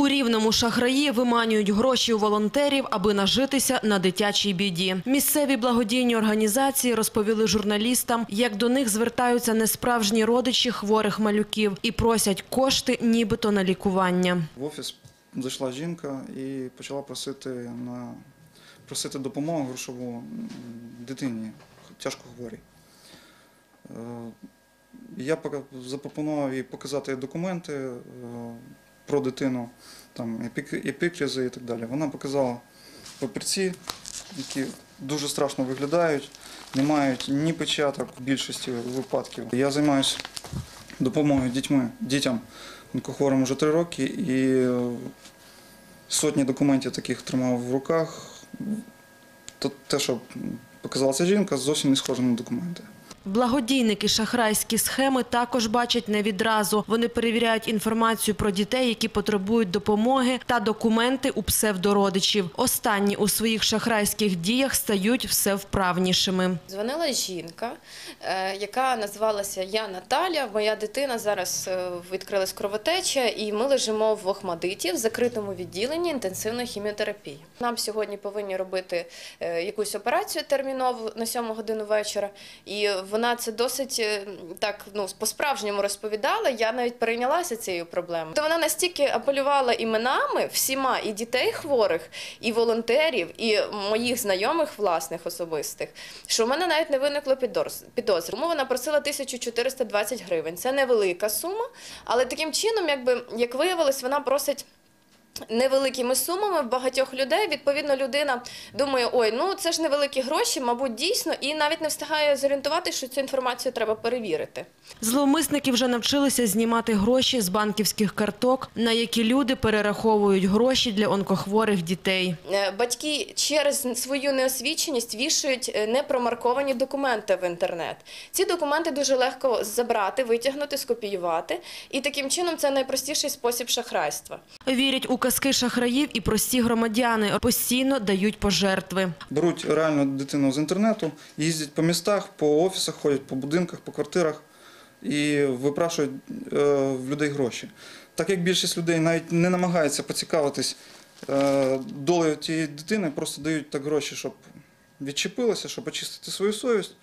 У рівному шахраї виманюють гроші у волонтерів, аби нажитися на дитячій біді. Місцеві благодійні організації розповіли журналістам, як до них звертаються несправжні родичі хворих малюків і просять кошти, нібито на лікування. В офіс зайшла жінка і почала просити на просити допомогу грошову дитині тяжко хворій. Е, Я запропонував їй показати документи е, про дитину, там епік- епікрізи і так далі. Вона показала папірці, які дуже страшно виглядають, не мають ні печаток в більшості випадків. Я займаюся допомогою дітьми, дітям онкохворим вже три роки і е, сотні документів таких тримав в руках. То те, що показала ця жінка, зовсім не схоже на документи. Благодійники шахрайські схеми також бачать не відразу. Вони перевіряють інформацію про дітей, які потребують допомоги, та документи у псевдородичів. Останні у своїх шахрайських діях стають все вправнішими. Дзвонила жінка, е, яка називалася Я Наталя. Моя дитина зараз е, відкрилась кровотеча, і ми лежимо в Охмадиті в закритому відділенні інтенсивної хіміотерапії. Нам сьогодні повинні робити е, якусь операцію термінову на 7 годину вечора. І вона це досить е, так ну по-справжньому розповідала. Я навіть перейнялася цією проблемою. То вона настільки апелювала іменами всіма і дітей хворих, і волонтерів, і моїх знайомих власних особистих, що в мене навіть не виникло підоз- підозри. Тому вона просила 1420 гривень. Це невелика сума, але таким чином, якби як виявилось, вона просить. Невеликими сумами в багатьох людей відповідно людина думає, ой, ну це ж невеликі гроші, мабуть, дійсно, і навіть не встигає зорієнтувати, що цю інформацію треба перевірити. Зловмисники вже навчилися знімати гроші з банківських карток, на які люди перераховують гроші для онкохворих дітей. Е, Батьки через свою неосвіченість вішають е, непромарковані документи в інтернет. Ці документи дуже легко забрати, витягнути, скопіювати, і таким чином це найпростіший спосіб шахрайства. Вірять у казки шахраїв і прості громадяни постійно дають пожертви. Беруть реально дитину з інтернету, їздять по містах, по офісах, ходять по будинках, по квартирах і випрашують е, в людей гроші. Так як більшість людей навіть не намагається поцікавитись е, долею тієї дитини, просто дають так гроші, щоб відчепилося, щоб очистити свою совість.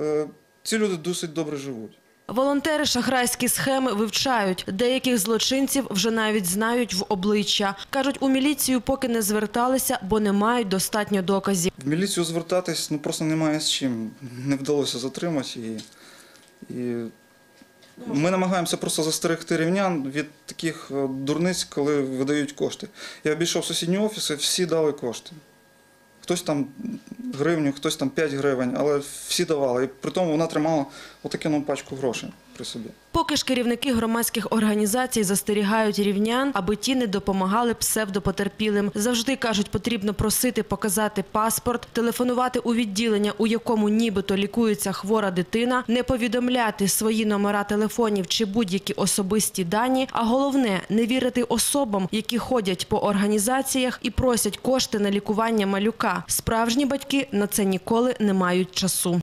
Е, ці люди досить добре живуть. Волонтери шахрайські схеми вивчають. Деяких злочинців вже навіть знають в обличчя. Кажуть, у міліцію поки не зверталися, бо не мають достатньо доказів. В міліцію звертатись ну, просто немає з чим. Не вдалося затримати. І, і ми намагаємося просто застерегти рівнян від таких е, дурниць, коли видають кошти. Я обійшов сусідні офіси, всі дали кошти. Хтось там гривню, хтось там 5 гривень, але всі давали. І при тому вона тримала отаку ну, пачку грошей при собі. Поки ж керівники громадських організацій застерігають рівнян, аби ті не допомагали псевдопотерпілим. Завжди кажуть, потрібно просити показати паспорт, телефонувати у відділення, у якому нібито лікується хвора дитина, не повідомляти свої номера телефонів чи будь-які особисті дані. А головне не вірити особам, які ходять по організаціях і просять кошти на лікування малюка. Справжні батьки на це ніколи не мають часу.